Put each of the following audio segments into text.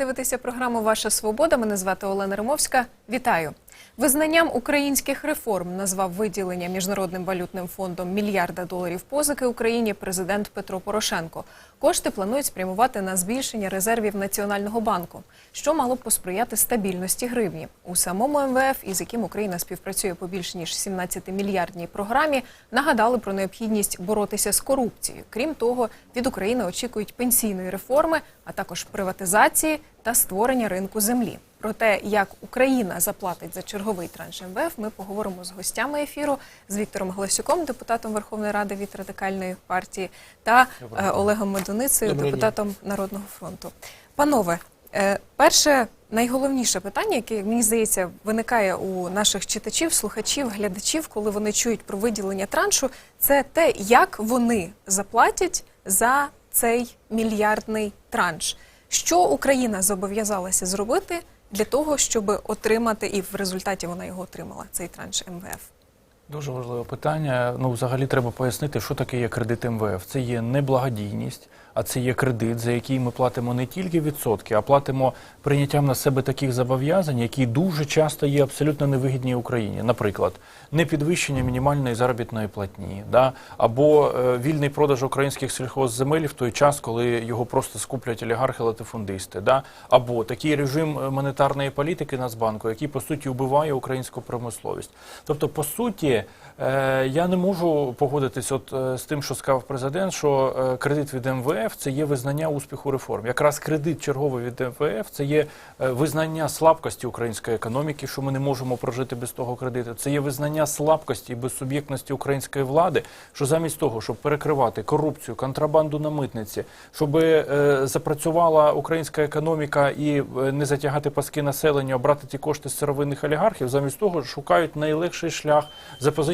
дивитеся програму Ваша Свобода. Мене звати Олена Римовська. Вітаю. Визнанням українських реформ назвав виділення міжнародним валютним фондом мільярда доларів позики Україні президент Петро Порошенко. Кошти планують спрямувати на збільшення резервів Національного банку, що мало б посприяти стабільності гривні. У самому МВФ, із яким Україна співпрацює по більш ніж 17-мільярдній програмі, нагадали про необхідність боротися з корупцією. Крім того, від України очікують пенсійної реформи, а також приватизації та створення ринку землі. Про те, як Україна заплатить за черговий транш МВФ, ми поговоримо з гостями ефіру з Віктором Галасюком, депутатом Верховної Ради від радикальної партії, та е, Олегом Медуницею, депутатом Народного фронту. Панове, е, перше найголовніше питання, яке мені здається виникає у наших читачів, слухачів, глядачів, коли вони чують про виділення траншу, це те, як вони заплатять за цей мільярдний транш. Що Україна зобов'язалася зробити для того, щоб отримати, і в результаті вона його отримала, цей транш МВФ? Дуже важливе питання. Ну, взагалі треба пояснити, що таке є кредит МВФ. Це є не благодійність, а це є кредит, за який ми платимо не тільки відсотки, а платимо прийняттям на себе таких зобов'язань, які дуже часто є абсолютно невигідні Україні. Наприклад, не підвищення мінімальної заробітної платні, да? або е, вільний продаж українських сільхозземель в той час, коли його просто скуплять олігархи латифундисти, да? або такий режим е, монетарної політики Нацбанку, який по суті вбиває українську промисловість. Тобто, по суті, я не можу погодитись от е, з тим, що сказав президент, що е, кредит від МВФ це є визнання успіху реформ. Якраз кредит черговий від МВФ це є е, визнання слабкості української економіки, що ми не можемо прожити без того кредиту. Це є визнання слабкості і безсуб'єктності української влади, що замість того, щоб перекривати корупцію, контрабанду на митниці, щоб е, запрацювала українська економіка і е, не затягати паски населення, обрати ті кошти з сировинних олігархів, замість того шукають найлегший шлях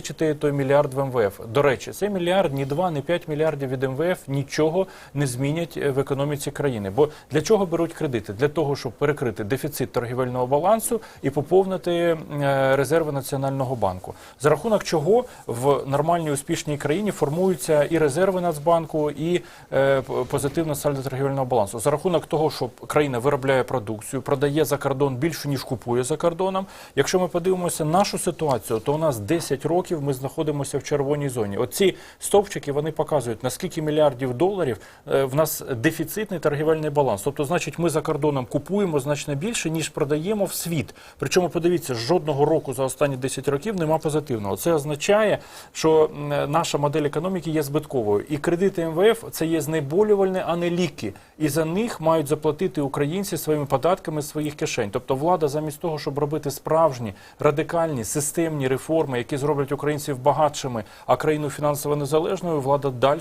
запозичити той мільярд в МВФ. До речі, цей мільярд ні 2, ні 5 мільярдів від МВФ нічого не змінять е, в економіці країни. Бо для чого беруть кредити? Для того, щоб перекрити дефіцит торгівельного балансу і поповнити е, резерви Національного банку. За рахунок чого в нормальній успішній країні формуються і резерви Нацбанку, і е, позитивна сальдо торгівельного балансу. За рахунок того, що країна виробляє продукцію, продає за кордон більше ніж купує за кордоном. Якщо ми подивимося нашу ситуацію, то у нас 10 років ми знаходимося в червоній зоні. Оці стовпчики вони показують наскільки мільярдів доларів е, в нас дефіцитний торгівельний баланс. Тобто, значить, ми за кордоном купуємо значно більше ніж продаємо в світ. Причому подивіться, жодного року за останні 10 років нема позитивного. Це означає, що наша модель економіки є збитковою, і кредити МВФ це є знеболювальне, а не ліки. І за них мають заплатити українці своїми податками своїх кишень. Тобто, влада замість того, щоб робити справжні радикальні системні реформи, які зроблять українців багатшими, а країну фінансово незалежною, влада далі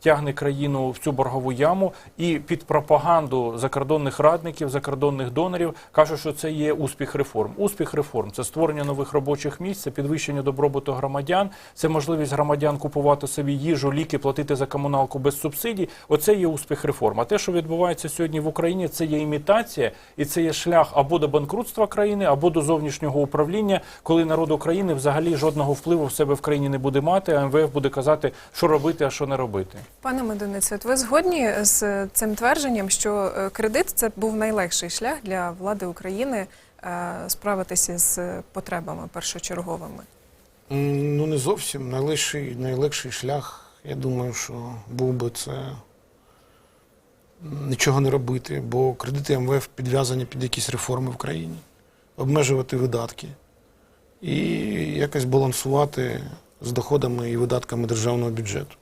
тягне країну в цю боргову яму і під пропаганду закордонних радників, закордонних донорів каже, що це є успіх реформ. Успіх реформ це створення нових робочих місць, це підвищення добробуту громадян, це можливість громадян купувати собі їжу, ліки, платити за комуналку без субсидій. Оце є успіх реформ. А те, що відбувається сьогодні в Україні, це є імітація, і це є шлях або до банкрутства країни, або до зовнішнього управління, коли народ України взагалі жодного впливу в себе в країні не буде мати, а МВФ буде казати, що робити, а що не робити. Пане Медунице, от ви згодні з цим твердженням, що е, кредит це був найлегший шлях для влади України е, справитися з потребами першочерговими? Ну, не зовсім. Найлегший, найлегший шлях, я думаю, що був би це нічого не робити, бо кредити МВФ підв'язані під якісь реформи в країні, обмежувати видатки і якось балансувати з доходами і видатками державного бюджету.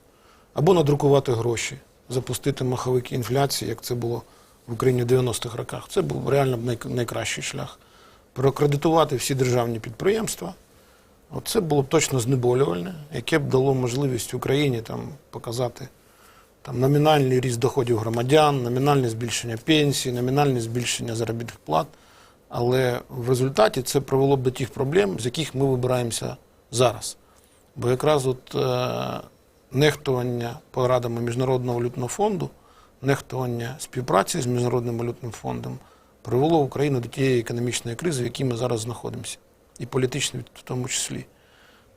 Або надрукувати гроші, запустити маховики інфляції, як це було в Україні в 90-х роках. Це був реально най- найкращий шлях. Прокредитувати всі державні підприємства. Оце було б точно знеболювальне, яке б дало можливість Україні там показати там номінальний ріст доходів громадян, номінальне збільшення пенсій, номінальне збільшення заробітних плат. Але в результаті це привело б до тих проблем, з яких ми вибираємося зараз. Бо якраз от е, нехтування порадами Міжнародного валютного фонду, нехтування співпраці з Міжнародним валютним фондом привело Україну до тієї економічної кризи, в якій ми зараз знаходимося, і політичної в тому числі.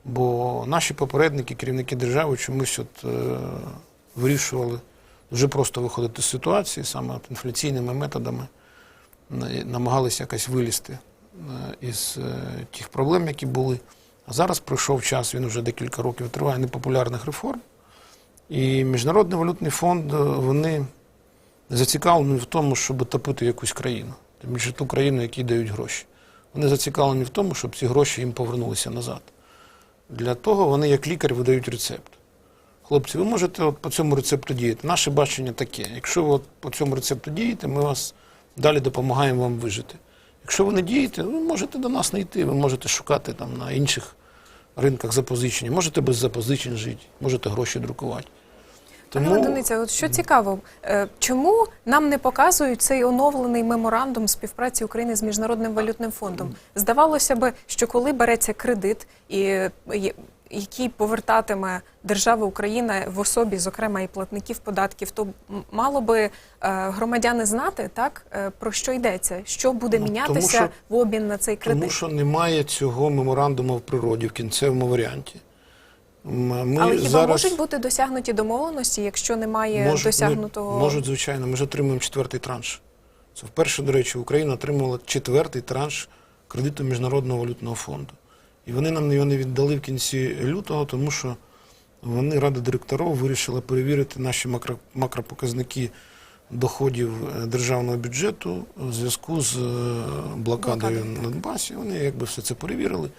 Бо наші попередники, керівники держави, чомусь от, е, вирішували дуже просто виходити з ситуації, саме інфляційними методами. На- намагалися якось вилізти е, із е, тих проблем, які були. А зараз пройшов час, він вже декілька років триває непопулярних реформ. І Міжнародний валютний фонд е, вони зацікавлені в тому, щоб топити якусь країну, тим більше ту країну, якій дають гроші. Вони зацікавлені в тому, щоб ці гроші їм повернулися назад. Для того вони, як лікар, видають рецепт. Хлопці, ви можете от по цьому рецепту діяти. Наше бачення таке. Якщо ви от по цьому рецепту дієте, ми вас далі допомагаємо вам вижити. Якщо ви не дієте, ви можете до нас не йти, ви можете шукати там на інших ринках запозичення, можете без запозичень жити, можете гроші друкувати. Пане Одиниця, от що цікаво, е, чому нам не показують цей оновлений меморандум співпраці України з міжнародним валютним фондом? Здавалося би, що коли береться кредит, і який повертатиме держава Україна в особі, зокрема і платників податків, то мало би е, громадяни знати так е, про що йдеться, що буде Ну, мінятися що- в обмін на цей кредит. Тому що немає цього меморандуму в природі в кінцевому варіанті. Ми Але хіба зараз можуть бути досягнуті домовленості, якщо немає можуть, досягнутого ми, можуть, звичайно, ми ж отримуємо четвертий транш. Це вперше, до речі, Україна отримала четвертий транш кредиту Міжнародного валютного фонду. І вони нам його не віддали в кінці лютого, тому що вони, Рада директорів, вирішила перевірити наші макро, макропоказники доходів е, державного бюджету в зв'язку з е, блокадою на Донбасі. Вони якби все це перевірили.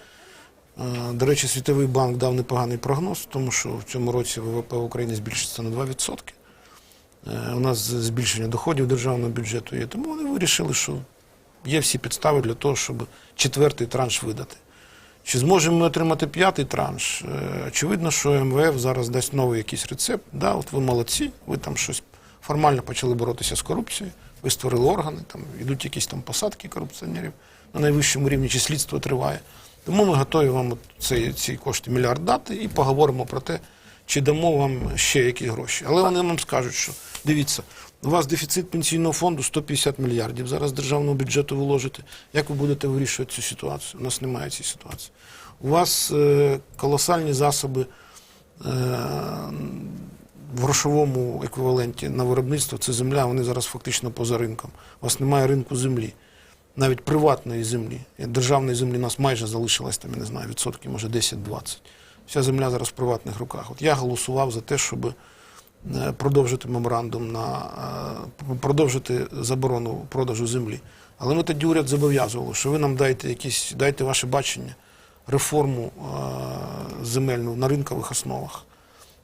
Е, До речі, Світовий банк дав непоганий прогноз, тому що в цьому році ВВП в Україні збільшиться на 2%. Е, У нас збільшення доходів державного бюджету є. Тому вони вирішили, що є всі підстави для того, щоб четвертий транш видати. Чи зможемо ми отримати п'ятий транш? Е, Очевидно, що МВФ зараз дасть новий якийсь рецепт. Да, от ви молодці, ви там щось формально почали боротися з корупцією, ви створили органи, там йдуть якісь там посадки корупціонерів на найвищому рівні, чи слідство триває. Тому ми готові вам ці, ці кошти мільярд дати і поговоримо про те, чи дамо вам ще якісь гроші. Але вони нам скажуть, що дивіться, у вас дефіцит пенсійного фонду 150 мільярдів. Зараз державного бюджету ви ложите. Як ви будете вирішувати цю ситуацію? У нас немає цієї ситуації. У вас е, колосальні засоби е, в грошовому еквіваленті на виробництво. Це земля, вони зараз фактично поза ринком. У вас немає ринку землі. Навіть приватної землі. Державної землі у нас майже залишилось, там, я не знаю, відсотків, може 10-20. Вся земля зараз в приватних руках. От я голосував за те, щоб е, продовжити меморандум на е, продовжити заборону продажу землі. Але ми тоді уряд зобов'язували, що ви нам дайте якісь, дайте ваше бачення, реформу е, земельну на ринкових основах.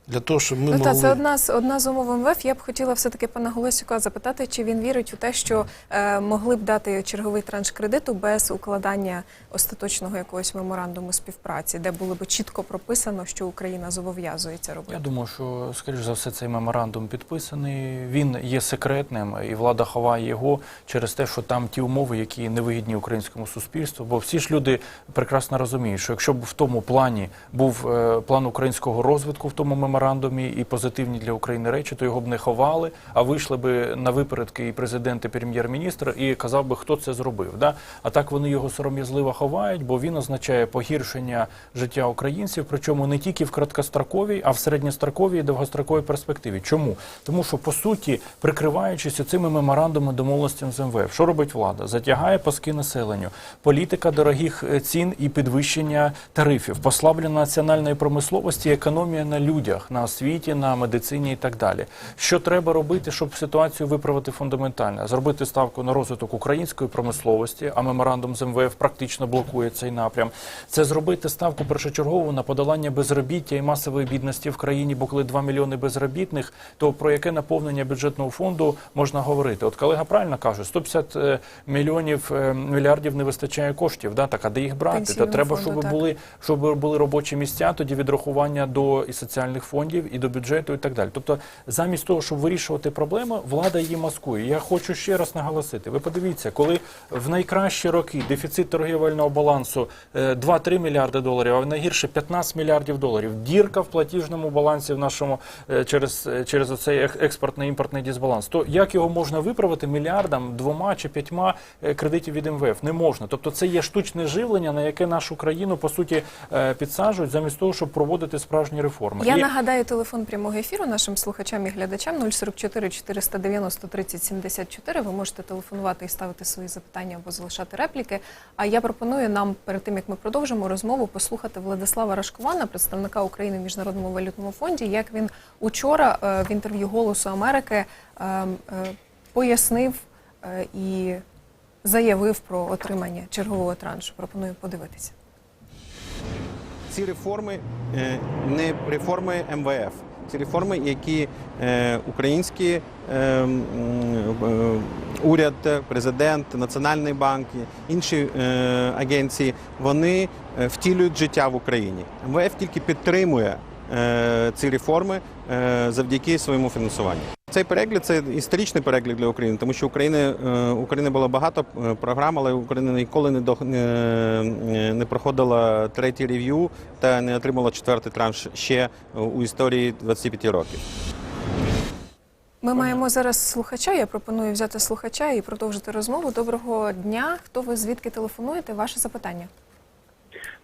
Для того, щоб ми Ну могли... та це одна з одна з умов МВФ. Я б хотіла все таки пана Голосюка запитати, чи він вірить у те, що е, могли б дати черговий транш кредиту без укладання остаточного якогось меморандуму співпраці, де було б чітко прописано, що Україна зобов'язується робити. Я думаю, що скоріш за все цей меморандум підписаний. Він є секретним, і влада ховає його через те, що там ті умови, які невигідні українському суспільству. Бо всі ж люди прекрасно розуміють, що якщо б в тому плані був е, план українського розвитку в тому меморандумі і позитивні для України речі, то його б не ховали, а вийшли б на випередки і президент, і прем'єр-міністр, і казав би, хто це зробив. Да? А так вони його сором'язливо ховають, бо він означає погіршення життя українців, причому не тільки в краткостроковій, а в середньостроковій і довгостроковій перспективі. Чому? Тому що по суті, прикриваючись цими меморандумами домовленостями з МВФ, що робить влада? Затягає паски населенню, політика дорогих е, цін і підвищення тарифів, послаблення національної промисловості, економія на людях, на освіті, на медицині і так далі. Що треба робити, щоб ситуацію виправити фундаментально? Зробити ставку на розвиток української промисловості, а меморандум з МВФ практично блокує цей напрям. Це зробити ставку першочергову на подолання безробіття і масової бідності в країні, бо коли 2 мільйони безробітних, то про яке наповнення бюджетного фонду можна говорити? От колега правильно каже, 150 е, мільйонів е, мільярдів не вистачає коштів. Да? Так, а де їх брати? Пенсійному треба, фонду, щоб так. були, щоб були робочі місця, тоді відрахування до і соціальних фондів, і до бюджету, і так далі. Тобто, замість того, щоб вирішувати проблеми, влада її маскує. Я хочу ще раз наголосити. Ви подивіться, коли в найкращі роки дефіцит торгівельного балансу е, 2-3 мільярди доларів, а в найгірше 15 мільярдів доларів. Дірка в платіжному балансі в нашому е, через, е, через оцей експортний-імпортний дисбаланс. То як його можна виправити мільярдам, двома чи п'ятьма е, кредитів від МВФ? Не можна. Тобто це є штучне живлення, на яке нашу країну по суті е, підсаджують, замість того, щоб проводити справжні реформи. Я І-. Нагадаю, телефон прямого ефіру нашим слухачам і глядачам 044 490 30 74. Ви можете телефонувати і ставити свої запитання або залишати репліки. А я пропоную нам перед тим, як ми продовжимо розмову, послухати Владислава Рашкована, представника України в Міжнародному валютному фонді, як він учора е, в інтерв'ю Голосу Америки е, е, пояснив е, і заявив про отримання чергового траншу. Пропоную подивитися. Ці реформи е, не реформи МВФ. Ці реформи, які е, українські е, уряд, президент, Національний банк, інші агенції, вони втілюють життя в Україні. МВФ тільки підтримує ці реформи завдяки своєму фінансуванню. Цей перегляд це історичний перегляд для України, тому що України е, України було багато е, програм, але Україна ніколи не до не, е, не проходила третій рев'ю та не отримала четвертий транш ще у історії 25 років. Ми маємо зараз слухача. Я пропоную взяти слухача і продовжити розмову. Доброго дня. Хто ви звідки телефонуєте? Ваше запитання.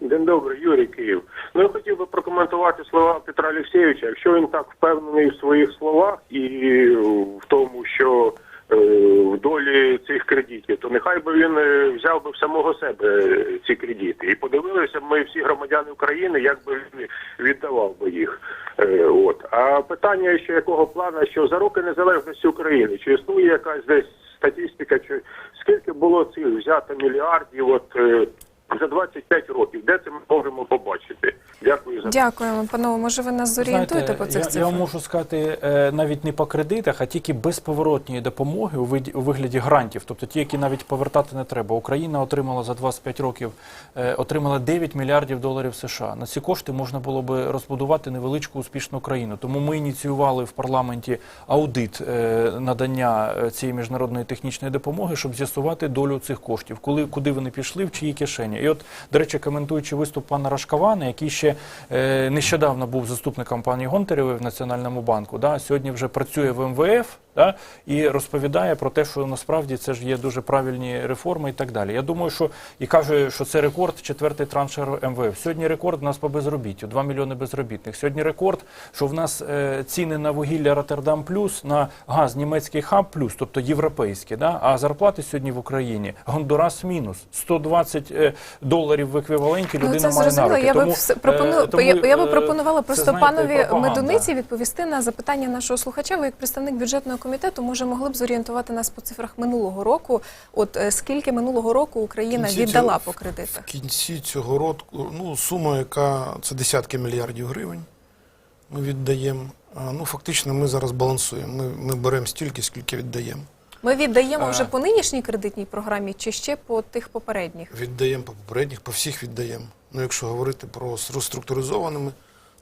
День добрий, Юрій Київ. Ну я хотів прокоментувати слова Петра Олексійовича. Якщо він так впевнений в своїх словах і в тому, що е, в долі цих кредитів, то нехай би він е, взяв би в самого себе е, ці кредити. І подивилися б ми всі громадяни України, як би він віддавав би їх. От. А питання ще якого плану, що за роки незалежності України, чи існує якась десь статистика, чи скільки було цих взято мільярдів от за 25 років, де це ми можемо побачити? Дякую за Дякуємо, панове. Може, ви нас зорієнтуєте Знаєте, по цих я, я можу сказати е, навіть не по кредитах, а тільки безповоротньої допомоги у, виді, у вигляді грантів, тобто ті, які навіть повертати не треба. Україна отримала за 25 років е, отримала 9 мільярдів доларів США. На ці кошти можна було би розбудувати невеличку успішну країну. Тому ми ініціювали в парламенті аудит е, надання цієї міжнародної технічної допомоги, щоб з'ясувати долю цих коштів, коли куди вони пішли, в чиї кишені. І от, до речі, коментуючи виступ пана Рашкавана, який ще е, нещодавно був заступником пані Гонтарєвої в Національному банку, да, сьогодні вже працює в МВФ да, і розповідає про те, що насправді це ж є дуже правильні реформи і так далі. Я думаю, що і каже, що це рекорд, четвертий транш МВФ. Сьогодні рекорд у нас по безробіттю, 2 мільйони безробітних. Сьогодні рекорд, що в нас е, ціни на вугілля Роттердам плюс, на газ німецький хаб плюс, тобто європейський, да, а зарплати сьогодні в Україні Гондурас мінус 120 е, доларів в еквіваленті людина Ну, це має на руки. Я би Тому, все пропоную. е, тому, я, я би е, пропонувала просто знаєте, панові пропаганда. медуниці відповісти на запитання нашого слухача. Ви як представник бюджетного комітету, може могли б зорієнтувати нас по цифрах минулого року. От е, скільки минулого року Україна кінці віддала цього- по кредитах? В кінці цього року ну, сума, яка це десятки мільярдів гривень, ми віддаємо. Ну, фактично, ми зараз балансуємо. Ми, ми беремо стільки, скільки віддаємо. Ми віддаємо вже по нинішній кредитній програмі чи ще по тих попередніх? Віддаємо по попередніх, по всіх віддаємо. Ну, якщо говорити про з розструктуризованими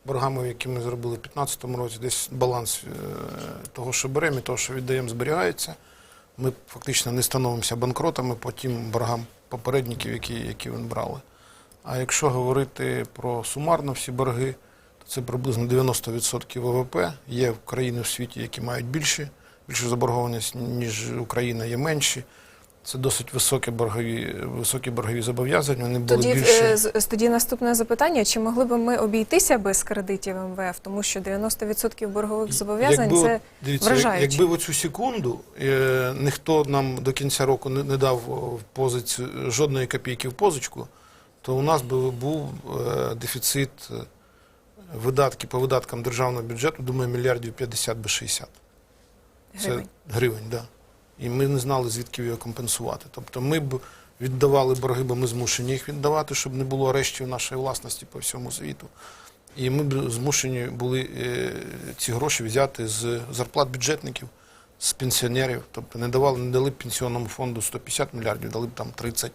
боргами, які ми зробили в 2015 році, десь баланс е, того, що беремо, і того, що віддаємо, зберігається. Ми фактично не становимося банкротами по тим боргам попередників, які, які вони брали. А якщо говорити про сумарно всі борги, то це приблизно 90% ВВП. Є країни в світі, які мають більші, більшу заборгованість, ніж Україна, є менші. Це досить високі боргові, високі боргові зобов'язання. Вони були Тоді, більше. е, з- тоді наступне запитання: чи могли б ми обійтися без кредитів МВФ, тому що 90% боргових зобов'язань Якби, це дивіться, як- вражаюче. якби в оцю секунду е, ніхто нам до кінця року не, не дав в позицію жодної копійки в позичку, то у нас би був е, дефіцит е, видатки по видаткам державного бюджету, думаю, мільярдів 50 би 60. гривень. Це гривень, да. І ми не знали, звідки його компенсувати. Тобто ми б віддавали борги, бо ми змушені їх віддавати, щоб не було арештів нашої власності по всьому світу. І ми б змушені були е, ці гроші взяти з зарплат бюджетників, з пенсіонерів. Тобто не давали, не дали б пенсіонному фонду 150 мільярдів, дали б там 30.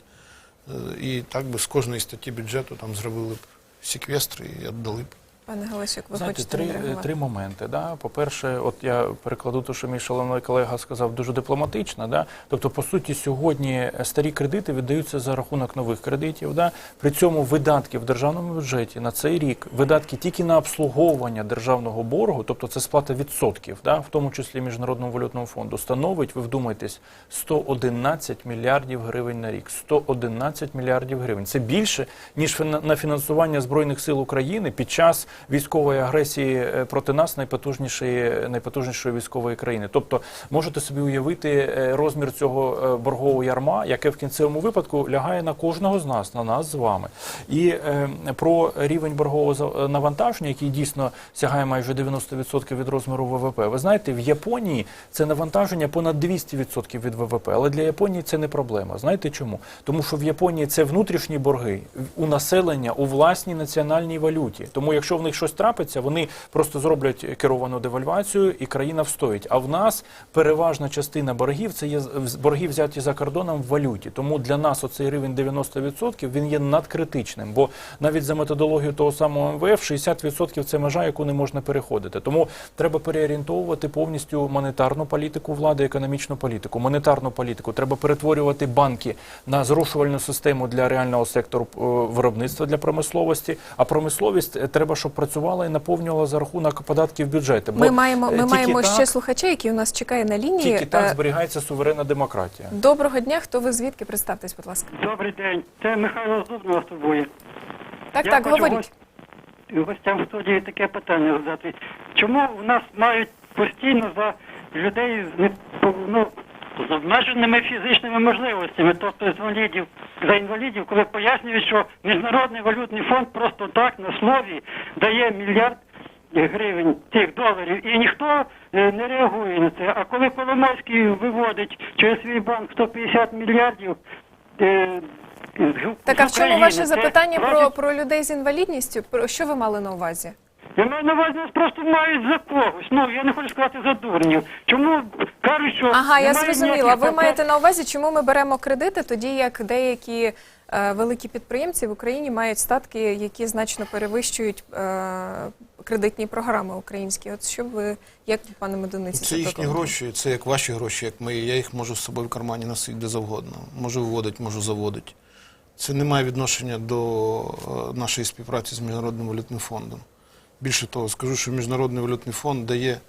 Е, І так би з кожної статті бюджету там зробили б секвестр і віддали б. Пане Галасюк, ви Знаєте, хочете три, три моменти. Да? По-перше, от я перекладу те, що мій шановний колега сказав, дуже дипломатично. Да? Тобто, по суті, сьогодні старі кредити віддаються за рахунок нових кредитів. Да? При цьому видатки в державному бюджеті на цей рік, видатки тільки на обслуговування державного боргу, тобто це сплата відсотків, да? в тому числі Міжнародному валютному фонду, становить, ви вдумайтесь, 111 мільярдів гривень на рік. 111 мільярдів гривень. Це більше, ніж на фінансування Збройних сил України під час військової агресії е, проти нас найпотужнішої найпотужнішої військової країни. Тобто можете собі уявити е, розмір цього е, боргового ярма, яке в кінцевому випадку лягає на кожного з нас, на нас з вами. І про рівень боргового навантаження, який дійсно сягає майже 90% від розміру ВВП. Ви знаєте, в Японії це навантаження понад 200% від ВВП, але для Японії це не проблема. Знаєте чому? Тому що в Японії це внутрішні борги у населення у власній національній валюті. Тому якщо в них щось трапиться, вони просто зроблять керовану девальвацію і країна встоїть. А в нас переважна частина боргів це є борги взяті за кордоном в валюті. Тому для нас оцей рівень 90% він є надкритичним. Бо навіть за методологією того самого МВФ 60% це межа, яку не можна переходити. Тому треба переорієнтовувати повністю монетарну політику влади, економічну політику. Монетарну політику треба перетворювати банки на зрушувальну систему для реального сектору е, виробництва для промисловості. А промисловість е, треба, щоб працювала і наповнювала за рахунок податків бюджету. Ми маємо, е, ми маємо так, ще слухача, який у нас чекає на лінії. тільки так Е, зберігається суверенна демократія. Доброго дня. Хто ви звідки? Представтесь, будь ласка. Добрий день. Це Михайло Зубнов вас турбує. Так, Я так, говоріть. Гостям в студії таке питання задати. Чому в нас мають постійно за людей з не ну, з обмеженими фізичними можливостями, тобто з інвалідів за інвалідів, коли пояснюють, що міжнародний валютний фонд просто так на слові дає мільярд гривень тих доларів, і ніхто е, не реагує на це. А коли Коломойський виводить через свій банк 150 мільярдів. е, з- Так, а в чому ваше це запитання про, про людей з інвалідністю? Про що ви мали на увазі? Я маю на увазі, нас просто мають за когось. Ну, я не хочу сказати за дурнів. Чому кажуть, що Ага, я зрозуміла. ніяких Ви маєте на увазі, чому ми беремо кредити, тоді як деякі е, великі підприємці в Україні мають статки, які значно перевищують е, кредитні програми українські. От що ви, як пане Медуниці, Це їхні гроші, це як ваші гроші, як мої. Я їх можу з собою в кармані носити де завгодно. Можу виводити, можу заводити. Це не має відношення до е, нашої співпраці з Міжнародним валютним фондом. Більше того, скажу, що Міжнародний валютний фонд дає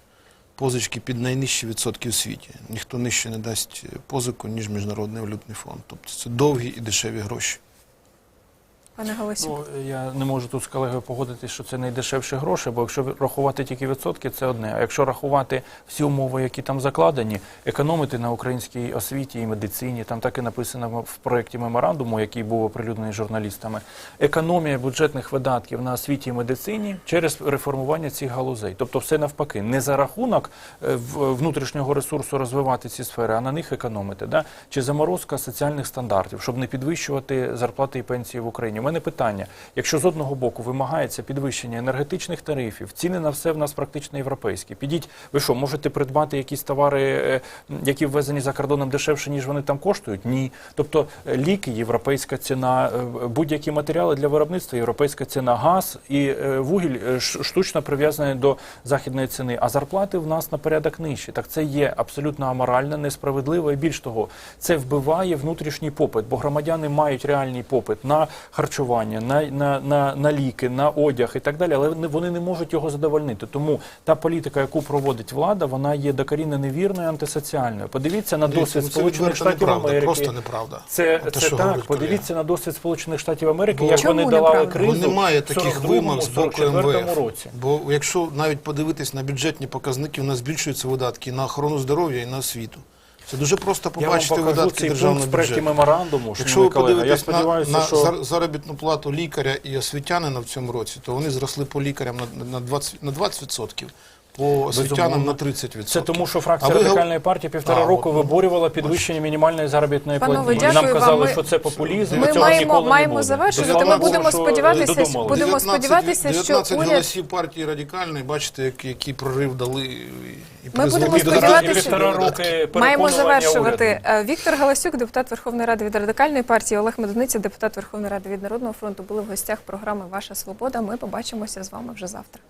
позички під найнижчі відсотки у світі. Ніхто нижче не дасть позику, ніж Міжнародний валютний фонд. Тобто це довгі і дешеві гроші. Пане Галасюк. Ну, я не можу тут з колегою погодитися, що це найдешевші гроші, бо якщо рахувати тільки відсотки, це одне. А якщо рахувати всі умови, які там закладені, економити на українській освіті і медицині, там так і написано в проєкті меморандуму, який був оприлюднений журналістами, економія бюджетних видатків на освіті і медицині через реформування цих галузей. Тобто все навпаки, не за рахунок е, внутрішнього ресурсу розвивати ці сфери, а на них економити. Да? Чи заморозка соціальних стандартів, щоб не підвищувати зарплати і пенсії в Україні. Мене питання: якщо з одного боку вимагається підвищення енергетичних тарифів, ціни на все в нас практично європейські. Підіть, ви що, можете придбати якісь товари, е, які ввезені за кордоном дешевше, ніж вони там коштують? Ні. Тобто е, ліки, європейська ціна, е, будь-які матеріали для виробництва, європейська ціна, газ і вугіль штучно прив'язані до західної ціни. А зарплати в нас на порядок нижчі. Так це є абсолютно аморально, несправедливо і більш того, це вбиває внутрішній попит, бо громадяни мають реальний попит на харчування, на, на, на, на ліки, на одяг і так далі, але вони- вони не можуть його задовольнити. Тому та політика, яку проводить влада, вона є докорінно невірною, антисоціальною. Подивіться на досвід Це Сполучених відверто Штатів неправда, Америки. Просто неправда. Це, Те, це так. говорить Подивіться на досвід Сполучених Штатів Америки, Бо- як вони неправда? кризу. Бо немає таких 42-му, вимог з боку МВФ. році. Бо якщо навіть подивитись на бюджетні показники, у нас збільшуються видатки на охорону здоров'я і на освіту. Це дуже просто Я вам побачити покажу видатки цей державного в бюджету. меморандуму, Якщо ви колега. Я подивитесь на, на що заробітну плату лікаря і освітянина в цьому році, то вони зросли по лікарям на, на 20%, на 20%, по освітянам на 30%. Це тому, що фракція ви радикальної партії півтора А, року от, ну, виборювала підвищення мінімальної заробітної Панове, платні. І нам казали, Ми- що це популізм. Ми цього маємо, ніколи не маємо буде. завершувати. Ми будемо сподіватися, будемо 19 сподіватися, що 19 уряд голосів партії радикальної, бачите, який, який прорив дали і Ми будемо сподіватися- роки Маємо завершувати. уряду. Е, Віктор Галасюк, депутат Верховної Ради від радикальної партії, Олег Медуниця, депутат Верховної Ради від Народного фронту, були в гостях програми Ваша Свобода. Ми побачимося з вами вже завтра.